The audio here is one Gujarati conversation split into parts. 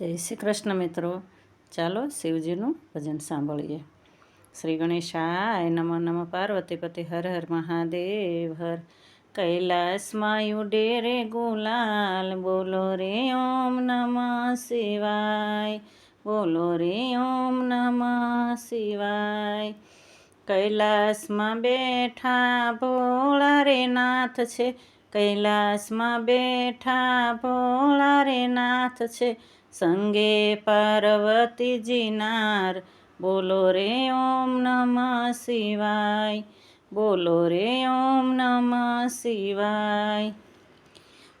જય શ્રી કૃષ્ણ મિત્રો. ચાલો શિવજીનું ભજન સાંભળીએ. શ્રી ગણેશાય નમ પાર્વતી પાર્વતીપતિ હર હર મહાદેવ હર. કૈલાસમાં ઉડે રે ગુલાલ, બોલો રે ઓમ નમઃ શિવાય. બોલો રે ઓમ નમઃ શિવાય. કૈલાસમાં બેઠા ભોળા રે નાથ છે. કૈલાસમાં બેઠા ભોળા રે નાથ છે. સંગે પાર્વતીજી નાર બોલો રે ઓમ નમઃ શિવાય. બોલો રે ઓમ નમઃ શિવાય.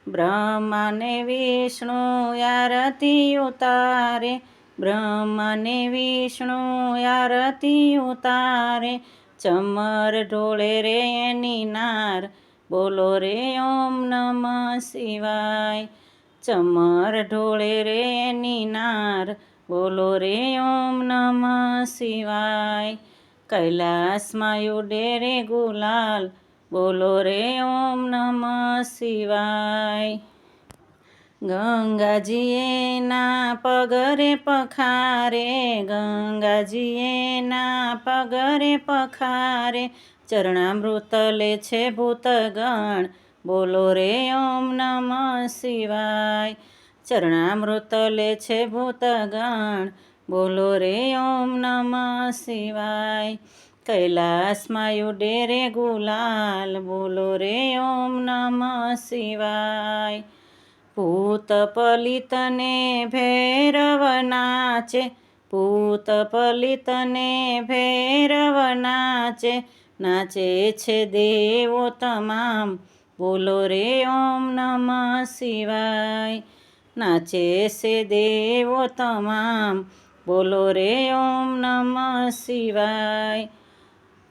બ્રહ્માને વિષ્ણુ આરતી ઉતારે. બ્રહ્માને વિષ્ણુ આરતી ઉતારે. ચમર ઢોળે રે એની નાર. બોલો રે ઓમ નમઃ શિવાય. ચમર ઢોળે રે નિનાર, બોલો રે ઓમ નમઃ શિવાય. કૈલાસમાં ઉડે રે ગુલાલ, બોલો રે ઓમ નમઃ શિવાય. ગંગાજીએ ના પગરે પખારે, ગંગાજીએ ના પગરે પખારે. ચરણામૃત લે છે ભૂતગણ બોલો રે ઓમ નમઃ શિવાય. ચરણામૃત લે છે ભૂતગણ. બોલો રે ઓમ નમઃ શિવાય. કૈલાસમાં ઉડે રે ગુલાલ. બોલો રે ઓમ નમઃ શિવાય. પૂત પલિતને ભૈરવ નાચે. પૂત પલિતને ભૈરવ નાચે. નાચે છે દેવો તમામ. બોલો રે ઓમ નમઃ શિવાય. નાચે છે દેવો તમામ. બોલો રે ઓમ નમઃ શિવાય.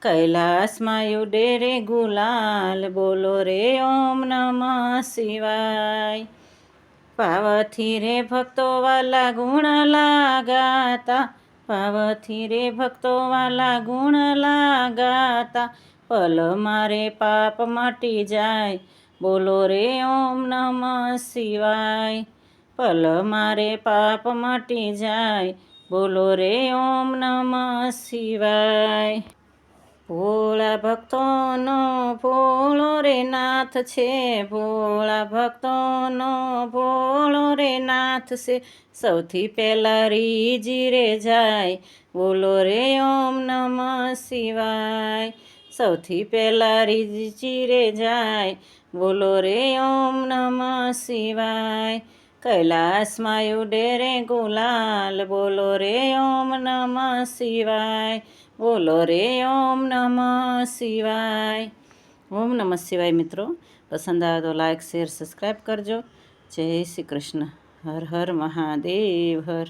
કૈલાસમાં યુડે રે ગુલાલ. બોલો રે ઓમ નમઃ શિવાય. પાવથી રે ભક્તો વાલા ગુણ લાગાતા. પાવથી રે ભક્તો વાલા ગુણ લાગાતા. પલ મારે પાપ મટી જાય. બોલો રે ઓમ નમઃ શિવાય. પલ મારે પાપ મટી જાય. બોલો રે ઓમ નમઃ શિવાય. ભોળા ભક્તોનો ભોળો રે નાથ છે. ભોળા ભક્તોનો ભોળો રે નાથ છે. સૌથી પહેલાં રીજી રે જાય. બોલો રે ઓમ નમઃ શિવાય. સૌથી પહેલાં રીજી રે જાય. બોલો રે ઓમ નમઃ શિવાય. કૈલાસમાં ઉડે રે ગુલાલ. બોલો રે ઓમ નમઃ શિવાય. બોલો રે ઓમ નમઃ શિવાય. ઓમ નમઃ શિવાય મિત્રો. પસંદ આવે તો લાઈક શેર સબસ્ક્રાઈબ કરજો. જય શ્રી કૃષ્ણ. હર હર મહાદેવ, હર.